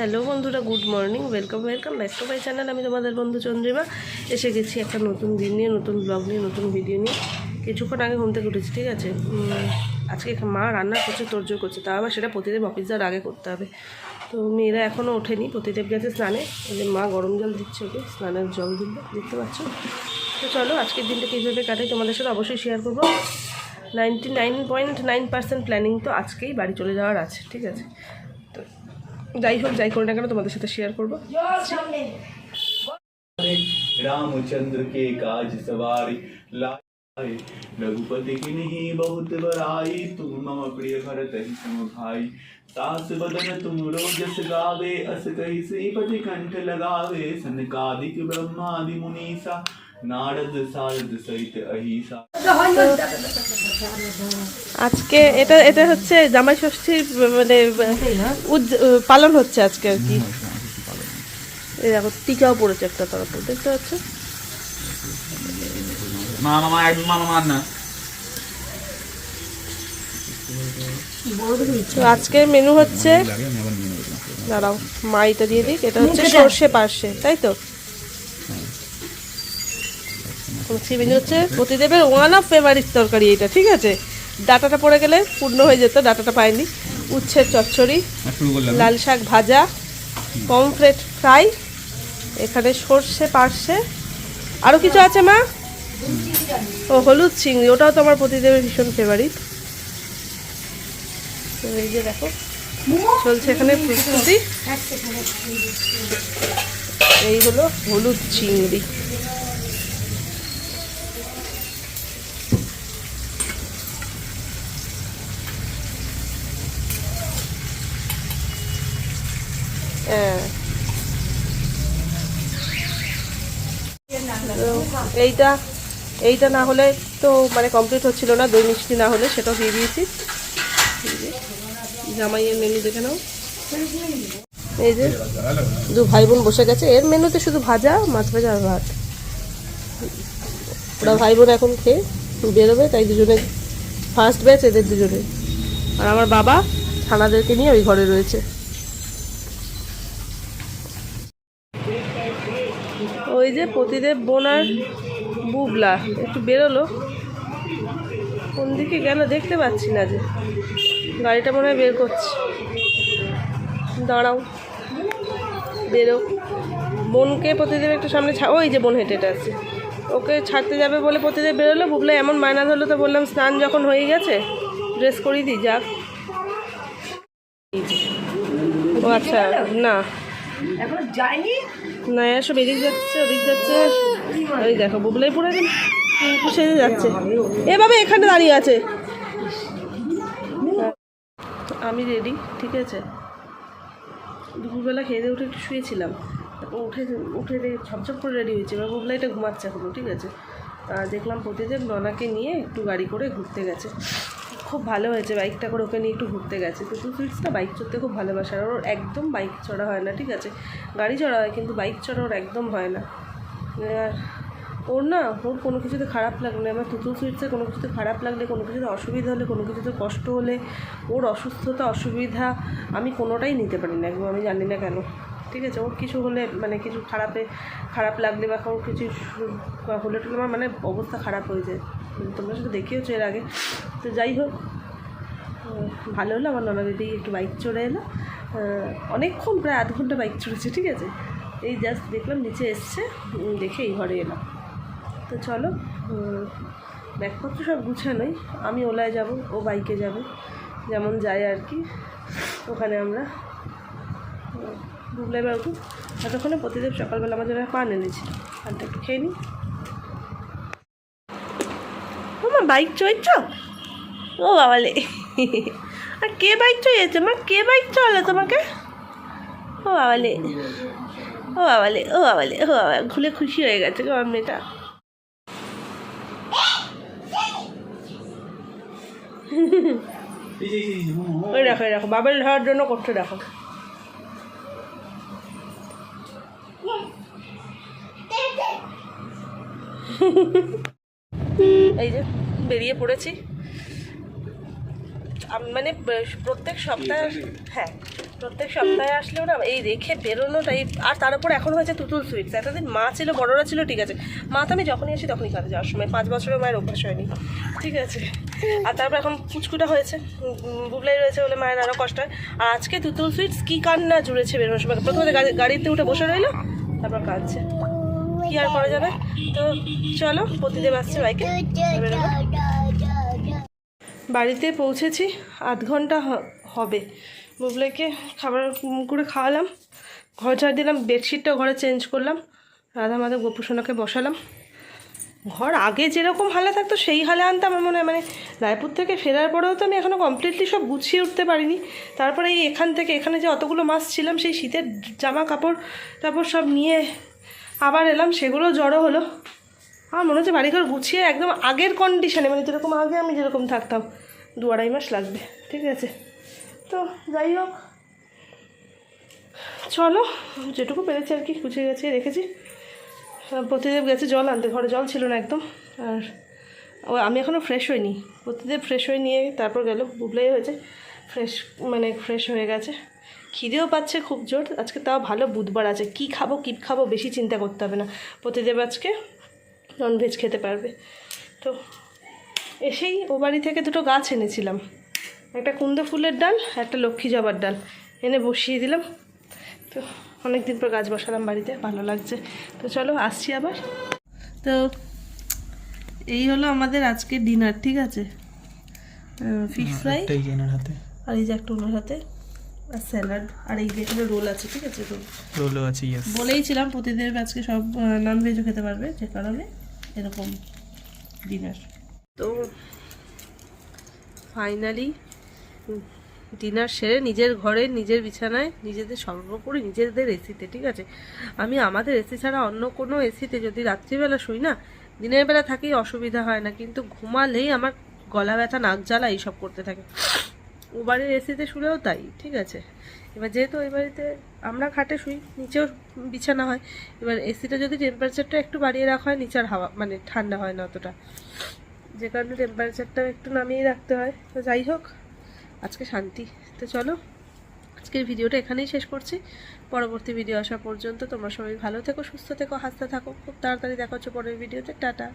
Hello বন্ধুরা, good morning, welcome welcome back to my channel. আমি তোমাদের বন্ধু চন্দ্রিমা। এসে গেছি একটা নতুন দিন নিয়ে, নতুন ব্লগ নিয়ে, নতুন ভিডিও নিয়ে। কিছুক্ষণ আগে ঘুম থেকে উঠেছি, ঠিক আছে? আজকে মা রান্না করছে, তোরজোর করছে, তা আবার সেটা প্রতিদেব অফিস যাওয়ার আগে করতে হবে। তো মেয়েরা এখনও ওঠেনি প্রতিদেব গেছে স্নানে। যে মা গরম জল দিচ্ছে ওকে, স্নানের জল দিল, দেখতে পাচ্ছ? তো চলো, আজকের দিনটা কীভাবে কাটাই তোমাদের সাথে অবশ্যই শেয়ার করব। Ninety nine point nine percent planning তো আজকেই বাড়ি চলে যাওয়ার আছে, ঠিক আছে? যাই হোক যাই করি না কেন তোমাদের সাথে শেয়ার করবো रामचंद्र के काज सवारी लाए रघुपति की नहीं बहुत बड़ाई तुम मम प्रिय भरत ही सम भाई सास बदन तुम रोजस गावे अस कही श्रीपति कंठ लगावे सनकादिक ब्रह्मादि मुनीसा नारद सारद सहित अहिसा আজকে এটা এটা হচ্ছে জামাই ষষ্ঠীর মানে পালন হচ্ছে আজকে আর কি। এই দেখো টিকাও পড়েছে একটা তরফ দেখতে পাচ্ছ? মান আজকের মেনু হচ্ছে দাঁড়াও মা এটা দিয়ে দিক এটা হচ্ছে সর্ষে পার্শে তাই তো? মেনু হচ্ছে প্রতিদেবের ওয়ান অফ ফেভারিট তরকারি এটা ঠিক আছে? ডাটাটা পড়ে গেলে পূর্ণ হয়ে যেত ডাটাটা পাইনি। উচ্ছের চচ্চড়ি লাল শাক ভাজা পমফ্রেট ফ্রাই এখানে সর্ষে পার্শে। আরও কিছু আছে মা? ও হলুদ চিংড়ি ওটাও তো আমার প্রতিদেবের ভীষণ ফেভারিট এই যে দেখো চলছে এখানে প্রস্তুতি। এই হলো হলুদ চিংড়ি। এইটা এইটা না হলে তো মানে কমপ্লিট হচ্ছিল না, দই মিষ্টি না হলে সেটাও দিয়ে দিয়েছি। জামাইয়ের মেনু দেখে নাও। এই যে দু ভাই বোন বসে গেছে। এর মেনুতে শুধু ভাজা, মাছ ভাজা আর ভাত। ওরা ভাই বোন এখন খেয়ে বেরোবে, তাই দুজনে ফার্স্ট ব্যাচ এদের দুজনে। আর আমার বাবা ছানাদেরকে নিয়ে ওই ঘরে রয়েছে ওই যে প্রতিদেব বোনার বুবলা, একটু বেরোলো। কোন দিকে গেল দেখতে পাচ্ছি না যে। গাড়িটা মনে হয় বের করছি। দাঁড়াও, বেরো। বোনকে প্রতিদেব একটু সামনে ছা ওই যে বোন হেঁটে হেঁটে আসছে। ওকে ছাড়তে যাবে বলে প্রতিদেব বেরোলো, বুবলা এমন মায়না ধরলো তো বললাম, স্নান যখন হয়ে গেছে ড্রেস করিয়ে দিই, যাক। ও আচ্ছা না। এখনও যায়নি? না এসব এদিক যাচ্ছে, ওদিক যাচ্ছে। ওই দেখো, বুবলাই গেল। সেজে যাচ্ছে। এভাবে এখানে দাঁড়িয়ে আছে। আমি রেডি ঠিক আছে? দুপুরবেলা খেয়ে দিয়ে উঠে একটু শুয়েছিলাম। তারপর উঠে উঠে ছপছপ করে রেডি হয়েছে। এবার বুবলা এটা ঘুমাচ্ছে এখনও, ঠিক আছে? দেখলাম প্রতিদেব ননাকে নিয়ে একটু গাড়ি করে ঘুরতে গেছে। খুব ভালো হয়েছে, বাইকটা করে ওকে নিয়ে একটু ঘুরতে গেছে। তো ফিটস না বাইক চড়তে খুব ভালোবাসে আর ওর একদম বাইক চড়া হয় না, ঠিক আছে? গাড়ি চড়া হয় কিন্তু বাইক চড়া ওর একদম হয় না। আর ওর না, ওর কোনো কিছুতে খারাপ লাগলে, আমার তুতুল সুইটসে কোনো কিছুতে খারাপ লাগলে, কোনো কিছুতে অসুবিধা হলে, কোনো কিছুতে কষ্ট হলে, ওর অসুস্থতা, অসুবিধা আমি কোনোটাই নিতে পারি না, একদম আমি জানি না কেন। ঠিক আছে? ওর কিছু হলে মানে কিছু খারাপে, খারাপ লাগলে বা কোনো কিছু হলে টলে আমার মানে অবস্থা খারাপ হয়ে যায়। তোমরা সাথে দেখিয়েছো এর আগে। তো যাই হোক ভালো হলো, আমার ননা দিদি একটু বাইক চড়ে এলো। অনেকক্ষণ প্রায় আধ ঘণ্টা বাইক চড়েছে, ঠিক আছে? এই জাস্ট দেখলাম নিচে এসছে দেখে এই ঘরে এলাম। তো চলো ব্যাগপত্র সব গুছানোই আমি ওলায় যাব, ও বাইকে যাবে। যেমন যায় আর কি, ওখানে আমরা বুবলাই বাবু এতক্ষণে প্রতিদেব সকালবেলা আমার জন্য পান এনেছি পানটা একটু খেয়ে নিই বাইক চড়ছ? ও বাবালে আর কে বাইক চড়িয়েছে মা কে বাইক চলে তোমাকে? ও বাবালে ও বাবালে ও বাবালে ও বাবা খুলে খুশি হয়ে গেছে গো আমার মেয়েটা ওই দেখো দেখো বাবেল ধরার জন্য করতে দেখো। এই যে বেরিয়ে পড়েছি। মানে প্রত্যেক সপ্তাহে হ্যাঁ প্রত্যেক সপ্তাহে আসলেও না এই রেখে বেরোনোটা এই আর তার উপর এখন হয়েছে তুতুল সুইটস এতদিন মা ছিল বড়রা ছিল ঠিক আছে। মা তো আমি যখনই আসি তখনই খাতে যাওয়ার সময়। পাঁচ বছরের মায়ের অভ্যাস হয়নি ঠিক আছে। আর তারপর এখন পুচকুটা হয়েছে বুবলাই রয়েছে বলে মায়ের আরও কষ্ট হয়। আর আজকে তুতুল সুইটস কী কান্না জুড়েছে বেরোনোর সময়। প্রথমে গাড়ি গাড়িতে উঠে বসে রইল তারপর কাঁদছে। কি আর করা যাবে? তো চলো প্রতিদেব আসছে বাইকে। বেরোবো বাড়িতে পৌঁছেছি, আধ ঘণ্টা হবে। বুবলাইকে খাবার করে খাওয়ালাম, ঘর ঝাড় দিলাম, বেডশিটটা ঘরে চেঞ্জ করলাম, রাধা মাধব গোপুসোনাকে বসালাম। ঘর আগে যেরকম হালে থাকতো, সেই হালে আনতে আমার মনে হয় মানে রায়পুর থেকে ফেরার পরেও তো আমি এখনও কমপ্লিটলি সব গুছিয়ে উঠতে পারিনি। তারপরে এই এখান থেকে, এখানে যে অতগুলো মাস ছিলাম, সেই শীতের জামা কাপড় তারপর সব নিয়ে আবার এলাম, সেগুলো জড়ো হলো। আমার মনে হচ্ছে বাড়িঘর গুছিয়ে একদম আগের কন্ডিশনে মানে যেরকম আগে আমি যেরকম থাকতাম, দু আড়াই মাস লাগবে, ঠিক আছে? তো যাই হোক, চলো, যেটুকু পেরেছি আর কি গুছিয়ে গেছে রেখেছি। প্রতিদেব গেছে জল আনতে, ঘরে জল ছিল না একদম, আর ও, আমি এখনও ফ্রেশ হইনি। প্রতিদেব ফ্রেশ হয়ে নিয়ে তারপর গেল, বুবলাই হয়েছে ফ্রেশ মানে ফ্রেশ হয়ে গেছে। খিদেও পাচ্ছে খুব জোর, আজকে তাও ভালো বুধবার আছে, কি খাব, কী খাব বেশি চিন্তা করতে হবে না। প্রতিদেব আজকে ননভেজ খেতে পারবে। তো এসেই ও বাড়ি থেকে দুটো গাছ এনেছিলাম। একটা কুন্দ ফুলের ডাল একটা লক্ষ্মী জবার ডাল। এনে বসিয়ে দিলাম। তো অনেক দিন পর গাছ বসালাম বাড়িতে ভালো লাগছে। তো চলো আসছি আবার। তো এই হলো আমাদের আজকে ডিনার ঠিক আছে? ফিশ ফ্রাই হাতে। আর এই যে একটা ওনার হাতে আর স্যালাড আর এই যে এখানে রোল আছে ঠিক আছে? রোল। রোলও আছে বলেইছিলাম প্রতিদিন আজকে সব ননভেজও খেতে পারবে যে কারণে। এরকম ডিনার তো ফাইনালি ডিনার সেরে নিজের ঘরে, নিজের বিছানায়, নিজেদের সর্বোপরি নিজেদের এসিতে ঠিক আছে? আমি আমাদের এসি ছাড়া অন্য কোনো এসিতে যদি রাত্রিবেলা শুই না, দিনের বেলা থাকেই অসুবিধা হয় না, কিন্তু ঘুমালেই আমার গলা ব্যথা, নাক জ্বালা, এইসব করতে থাকে। ও বাড়ির এসিতে শুলেও তাই, ঠিক আছে? এবার যেহেতু ওই বাড়িতে আমরা খাটে শুই, নিচেও বিছানা হয়, এবার এসিটা যদি টেম্পারেচারটা একটু বাড়িয়ে রাখা হয়, নিচের হাওয়া মানে ঠান্ডা হয় না অতটা। যে কারণে টেম্পারেচারটাও একটু নামিয়ে রাখতে হয়। তো যাই হোক, আজকে শান্তি। তো চলো, আজকের ভিডিওটা এখানেই শেষ করছি। পরবর্তী ভিডিও আসা পর্যন্ত তোমরা সবাই ভালো থেকো, সুস্থ থেকো, হাসতে থাকো। খুব তাড়াতাড়ি দেখা হচ্ছে পরের ভিডিওতে টাটা।